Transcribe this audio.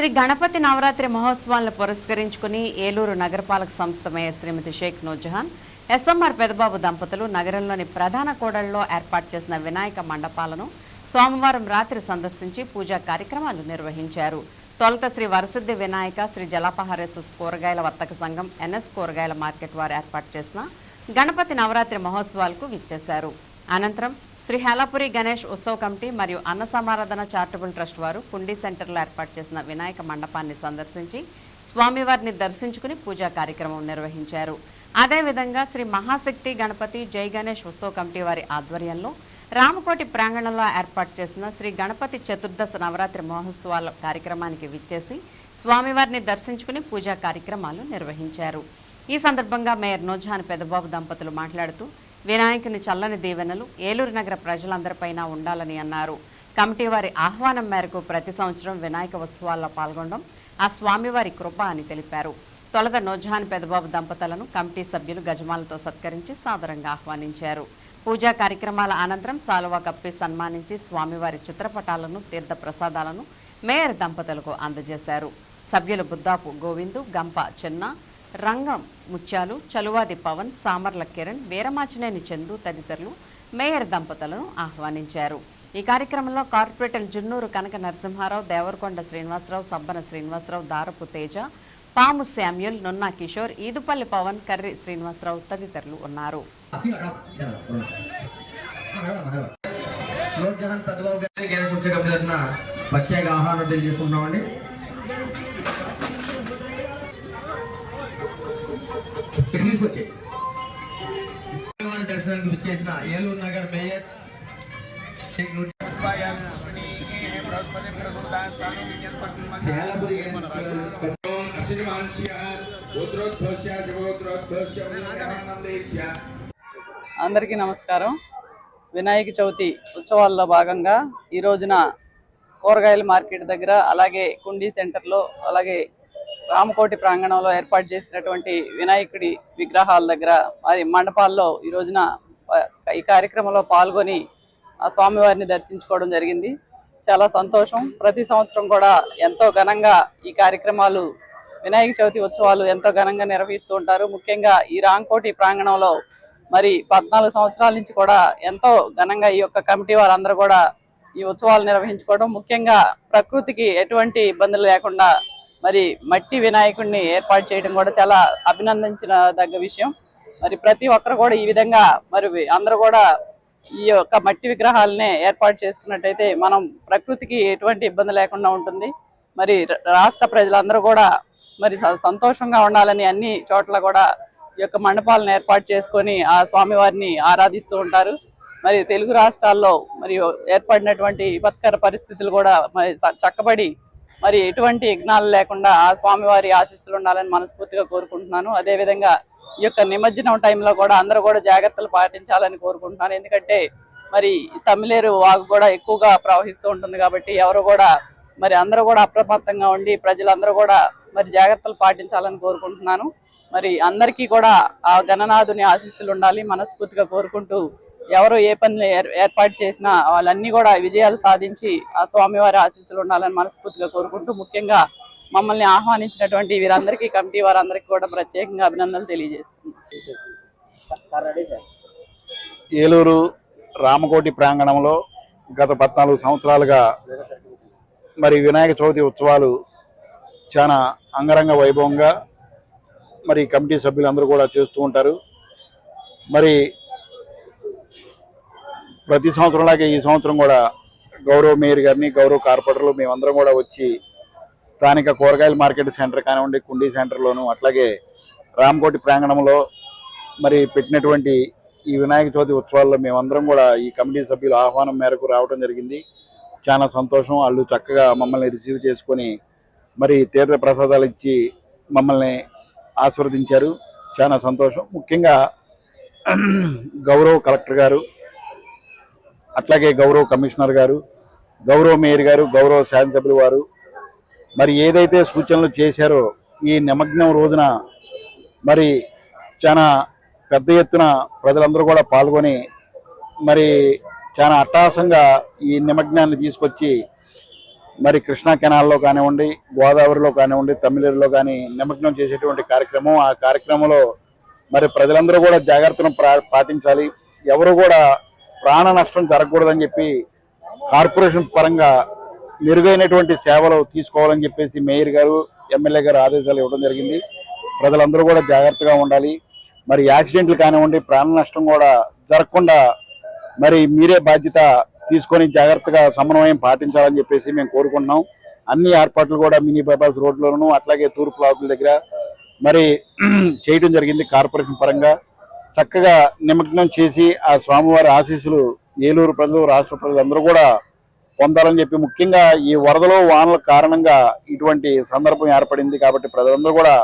శ్రీ గణపతి నవరాత్రి మహోత్సవాలను పురస్కరించుకుని ఏలూరు నగరపాలక సంస్థ మేయర్ శ్రీమతి షేక్ నూర్జహాన్ ఎస్ఎంఆర్ పెదబాబు దంపతులు నగరంలోని ప్రధాన కూడళ్ళలో ఏర్పాటు చేసిన వినాయక మండపాలను సోమవారం రాత్రి సందర్శించి పూజా కార్యక్రమాలు నిర్వహించారు. తొలత శ్రీ వరసిద్ధి వినాయక శ్రీ జలపహారేశ్వర కూరగాయల వర్తక సంఘం ఎన్ఎస్ కూరగాయల మార్కెట్ వారు ఏర్పాటు చేసిన గణపతి నవరాత్రి మహోత్సవాలకు విచ్చేశారు. అనంతరం శ్రీ హేలాపురి గణేష్ ఉత్సవ కమిటీ మరియు అన్న సమారాధన చారిటబుల్ ట్రస్ట్ వారు పుండి సెంటర్లో ఏర్పాటు చేసిన వినాయక మండపాన్ని సందర్శించి స్వామివారిని దర్శించుకుని పూజా కార్యక్రమం నిర్వహించారు. అదేవిధంగా శ్రీ మహాశక్తి గణపతి జై గణేష్ ఉత్సవ కమిటీ వారి ఆధ్వర్యంలో రామకోటి ప్రాంగణంలో ఏర్పాటు చేసిన శ్రీ గణపతి చతుర్దశ నవరాత్రి మహోత్సవాల కార్యక్రమానికి విచ్చేసి స్వామివారిని దర్శించుకుని పూజా కార్యక్రమాలు నిర్వహించారు. ఈ సందర్భంగా మేయర్ నోజాన్ పెదబాబు దంపతులు మాట్లాడుతూ వినాయకుని చల్లని దీవెనలు ఏలూరు నగర ప్రజలందరిపైన ఉండాలని అన్నారు. కమిటీ వారి ఆహ్వానం మేరకు ప్రతి సంవత్సరం వినాయక ఉత్సవాల్లో పాల్గొనడం ఆ స్వామివారి కృప అని తెలిపారు. తొలత నోజాన్ పెదబాబు దంపతులను కమిటీ సభ్యులు గజమాలతో సత్కరించి సాదరంగా ఆహ్వానించారు. పూజా కార్యక్రమాల అనంతరం సాలువా కప్పి సన్మానించి స్వామివారి చిత్రపటాలను తీర్థ ప్రసాదాలను మేయర్ దంపతులకు అందజేశారు. సభ్యులు బుద్దాపు గోవిందు గంప చెన్న రంగం ముత్యాలు చలువాది పవన్ సామర్ల కిరణ్ వీరమాచినేని చందు తదితరులు మేయర్ దంపతులను ఆహ్వానించారు. ఈ కార్యక్రమంలో కార్పొరేటర్ జున్నూరు కనక నరసింహారావు దేవరకొండ శ్రీనివాసరావు సబ్బన శ్రీనివాసరావు దారపు తేజ పాము శామ్యుల్ నున్నా కిషోర్ ఈదుపల్లి పవన్ కర్రి శ్రీనివాసరావు తదితరులు ఉన్నారు. ప్రత్యేక ఆహ్వానం తెలియజేసుకున్నామండి ఇక్కడ తీసుకొచ్చి. దర్శనానికి విచ్చేసిన ఏలూరు నగర్ మేయర్ అందరికీ నమస్కారం. వినాయక చవితి ఉత్సవాల్లో భాగంగా ఈ రోజున కూరగాయల మార్కెట్ దగ్గర అలాగే కుండీ సెంటర్లో అలాగే రామకోటి ప్రాంగణంలో ఏర్పాటు చేసినటువంటి వినాయకుడి విగ్రహాల దగ్గర మరి మండపాల్లో ఈ రోజున ఈ కార్యక్రమంలో పాల్గొని ఆ స్వామివారిని దర్శించుకోవడం జరిగింది. చాలా సంతోషం. ప్రతి సంవత్సరం కూడా ఎంతో ఘనంగా ఈ కార్యక్రమాలు వినాయక చవితి ఉత్సవాలు ఎంతో ఘనంగా నిర్వహిస్తూ ఉంటారు. ముఖ్యంగా ఈ రాంకోటి ప్రాంగణంలో మరి పద్నాలుగు సంవత్సరాల నుంచి కూడా ఎంతో ఘనంగా ఈ యొక్క కమిటీ వారందరూ కూడా ఈ ఉత్సవాలు నిర్వహించుకోవడం. ముఖ్యంగా ప్రకృతికి ఎటువంటి ఇబ్బందులు లేకుండా మరి మట్టి వినాయకుడిని ఏర్పాటు చేయడం కూడా చాలా అభినందించిన దగ్గ విషయం. మరి ప్రతి ఒక్కరు కూడా ఈ విధంగా మరి అందరూ కూడా ఈ యొక్క మట్టి విగ్రహాలనే ఏర్పాటు చేసుకున్నట్టయితే మనం ప్రకృతికి ఎటువంటి ఇబ్బంది లేకుండా ఉంటుంది. మరి రాష్ట్ర ప్రజలందరూ కూడా మరి స- సంతోషంగా ఉండాలని అన్ని చోట్ల కూడా ఈ యొక్క మండపాలను ఏర్పాటు చేసుకొని ఆ స్వామివారిని ఆరాధిస్తూ ఉంటారు. మరి తెలుగు రాష్ట్రాల్లో మరి ఏర్పడినటువంటి విపత్కర పరిస్థితులు కూడా మరి చ- చక్కబడి మరి ఎటువంటి యజ్ఞాలు లేకుండా ఆ స్వామివారి ఆశీస్సులు ఉండాలని మనస్ఫూర్తిగా కోరుకుంటున్నాను. అదేవిధంగా ఈ యొక్క నిమజ్జనం టైంలో కూడా అందరూ కూడా జాగ్రత్తలు పాటించాలని కోరుకుంటున్నాను. ఎందుకంటే మరి తమిళేరు వాగు కూడా ఎక్కువగా ప్రవహిస్తూ ఉంటుంది కాబట్టి ఎవరు కూడా మరి అందరూ కూడా అప్రమత్తంగా ఉండి ప్రజలందరూ కూడా మరి జాగ్రత్తలు పాటించాలని కోరుకుంటున్నాను. మరి అందరికీ కూడా ఆ గణనాథుని ఆశీస్సులు ఉండాలి మనస్ఫూర్తిగా కోరుకుంటూ ఎవరు ఏ పనులు ఏర్- ఏర్పాటు చేసినా వాళ్ళన్నీ కూడా విజయాలు సాధించి ఆ స్వామివారి ఆశీస్సులు ఉండాలని మనస్ఫూర్తిగా కోరుకుంటూ ముఖ్యంగా మమ్మల్ని ఆహ్వానించినటువంటి వీరందరికీ కమిటీ వారందరికీ కూడా ప్రత్యేకంగా అభినందనలు తెలియజేస్తున్నాను ఏలూరు రామకోటి ప్రాంగణంలో గత పద్నాలుగు సంవత్సరాలుగా మరి వినాయక చవితి ఉత్సవాలు చాలా అంగరంగ వైభవంగా మరి కమిటీ సభ్యులందరూ కూడా చేస్తూ ఉంటారు. మరి ప్రతి సంవత్సరంలాగే ఈ సంవత్సరం కూడా గౌరవ మేయర్ గారిని గౌరవ కార్పొరేటర్లు మేమందరం కూడా వచ్చి స్థానిక కూరగాయల మార్కెట్ సెంటర్ కానివ్వండి కుండీ సెంటర్లోను అట్లాగే రామకోటి ప్రాంగణంలో మరి పెట్టినటువంటి ఈ వినాయక చవితి ఉత్సవాల్లో మేమందరం కూడా ఈ కమిటీ సభ్యుల ఆహ్వానం మేరకు రావడం జరిగింది. చాలా సంతోషం. వాళ్ళు చక్కగా మమ్మల్ని రిసీవ్ చేసుకొని మరి తీర్థ ప్రసాదాలు ఇచ్చి మమ్మల్ని ఆశీర్వదించారు. చాలా సంతోషం. ముఖ్యంగా గౌరవ్ కలెక్టర్ గారు అట్లాగే గౌరవ కమిషనర్ గారు గౌరవ మేయర్ గారు గౌరవ శాసనసభ్యులు వారు మరి ఏదైతే సూచనలు చేశారో ఈ నిమగ్నం రోజున మరి చాలా పెద్ద ఎత్తున ప్రజలందరూ కూడా పాల్గొని మరి చాలా అట్టహాసంగా ఈ నిమగ్నాన్ని తీసుకొచ్చి మరి కృష్ణా కెనాల్లో కానివ్వండి గోదావరిలో కానివ్వండి తమిళలో కానీ నిమగ్నం చేసేటువంటి కార్యక్రమం ఆ కార్యక్రమంలో మరి ప్రజలందరూ కూడా జాగ్రత్తను ప్రా- పాటించాలి. ఎవరు కూడా ప్రాణ నష్టం జరగకూడదని చెప్పి కార్పొరేషన్ పరంగా మెరుగైనటువంటి సేవలు తీసుకోవాలని చెప్పేసి మేయర్ గారు ఎమ్మెల్యే గారు ఆదేశాలు ఇవ్వడం జరిగింది. ప్రజలందరూ కూడా జాగ్రత్తగా ఉండాలి. మరి యాక్సిడెంట్లు కానివ్వండి ప్రాణ నష్టం కూడా జరగకుండా మరి మీరే బాధ్యత తీసుకొని జాగ్రత్తగా సమన్వయం పాటించాలని చెప్పేసి మేము కోరుకుంటున్నాం. అన్ని ఏర్పాట్లు కూడా మినీ బైపాస్ రోడ్లోనూ అట్లాగే తూర్పు లాకుల దగ్గర మరి చేయడం జరిగింది కార్పొరేషన్ పరంగా. చక్కగా నిమగ్నం చేసి ఆ స్వామివారి ఆశీస్సులు ఏలూరు ప్రజలు రాష్ట్ర ప్రజలందరూ కూడా పొందాలని చెప్పి ముఖ్యంగా ఈ వరదలో వానల కారణంగా ఇటువంటి సందర్భం ఏర్పడింది కాబట్టి ప్రజలందరూ కూడా